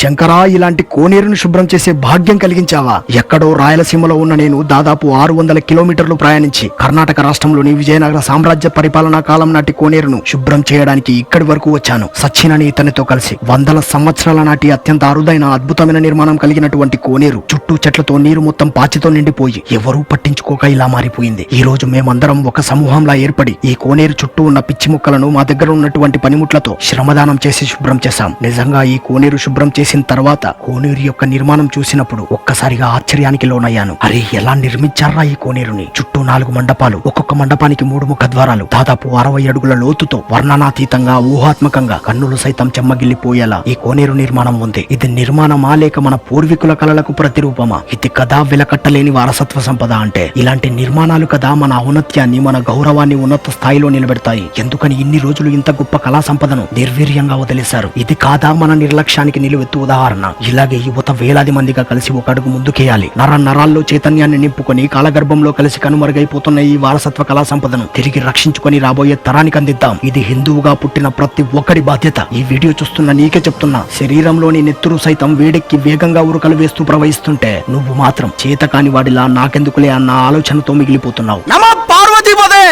శంకరా ఇలాంటి కోనేరును శుభ్రం చేసే భాగ్యం కలిగించావా? ఎక్కడో రాయలసీమలో ఉన్న నేను దాదాపు ఆరు వందల కిలోమీటర్లు ప్రయాణించి కర్ణాటక రాష్ట్రంలోని విజయనగర సామ్రాజ్య పరిపాలనా కాలం నాటి కోనేరును శుభ్రం చేయడానికి ఇక్కడి వరకు వచ్చాను. సచ్చినని ఇతనితో కలిసి వందల సంవత్సరాల నాటి అత్యంత అరుదైన అద్భుతమైన నిర్మాణం కలిగినటువంటి కోనేరు చుట్టూ చెట్లతో నీరు మొత్తం పాచితో నిండిపోయి ఎవరూ పట్టించుకోక ఇలా మారిపోయింది. ఈ రోజు మేమందరం ఒక సమూహంలా ఏర్పడి ఈ కోనేరు చుట్టూ ఉన్న పిచ్చి ముక్కలను మా దగ్గర ఉన్నటువంటి పనిముట్లతో శ్రమదానం చేసి శుభ్రం చేశాం. నిజంగా ఈ కోనేరు శుభ్రం చేసి చేసిన తర్వాత కోనేరు యొక్క నిర్మాణం చూసినప్పుడు ఒక్కసారిగా ఆశ్చర్యానికి లోనయ్యాను. అరే ఎలా నిర్మించారా ఈ కోనేరుని? చుట్టూ నాలుగు మండపాలు ఒక్కొక్క మండపానికి మూడు ముఖ ద్వారాలు. దాదాపు అరవై అడుగుల లోతుతో వర్ణనాతీతంగా ఊహాత్మకంగా కన్నులు సైతం చెమ్మగిల్లిపోయేలా ఈ కోనేరు నిర్మాణం ఉంది. ఇది నిర్మాణమా లేక మన పూర్వీకుల కళలకు ప్రతిరూపమా? ఇది కదా వెలకట్టలేని వారసత్వ సంపద అంటే? ఇలాంటి నిర్మాణాలు కదా మన ఔన్నత్యాన్ని మన గౌరవాన్ని ఉన్నత స్థాయిలో నిలబెడతాయి. ఎందుకని ఇన్ని రోజులు ఇంత గొప్ప కళా సంపదను నిర్వీర్యంగా వదిలేశారు? ఇది కాదా మన నిర్లక్ష్యానికి నిలువెత్తు ఉదాహరణ. ఇలాగే యువత వేలాది మందిగా కలిసి ఒక అడుగు ముందుకేయాలి. నర నరాల్లో చైతన్యాన్ని నింపుకొని కాలగర్భంలో కలిసి కనుమరుగైపోతున్న ఈ వారసత్వ కళా సంపదను తిరిగి రక్షించుకొని రాబోయే తరానికి అందిద్దాం. ఇది హిందువుగా పుట్టిన ప్రతి ఒక్కడి బాధ్యత. ఈ వీడియో చూస్తున్న నీకే చెప్తున్నా. శరీరంలోని నెత్తురు సైతం వేడెక్కి వేగంగా ఉరుకలు వేస్తూ ప్రవహిస్తుంటే నువ్వు మాత్రం చేతకాని వాడిలా నాకెందుకులే అన్న ఆలోచనతో మిగిలిపోతున్నావు. నమ పార్వతీపదే!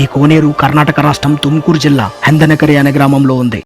ఈ కోనేరు కర్ణాటక రాష్ట్రం తుమ్కూరు జిల్లా హందనకరి అనే గ్రామంలో ఉంది.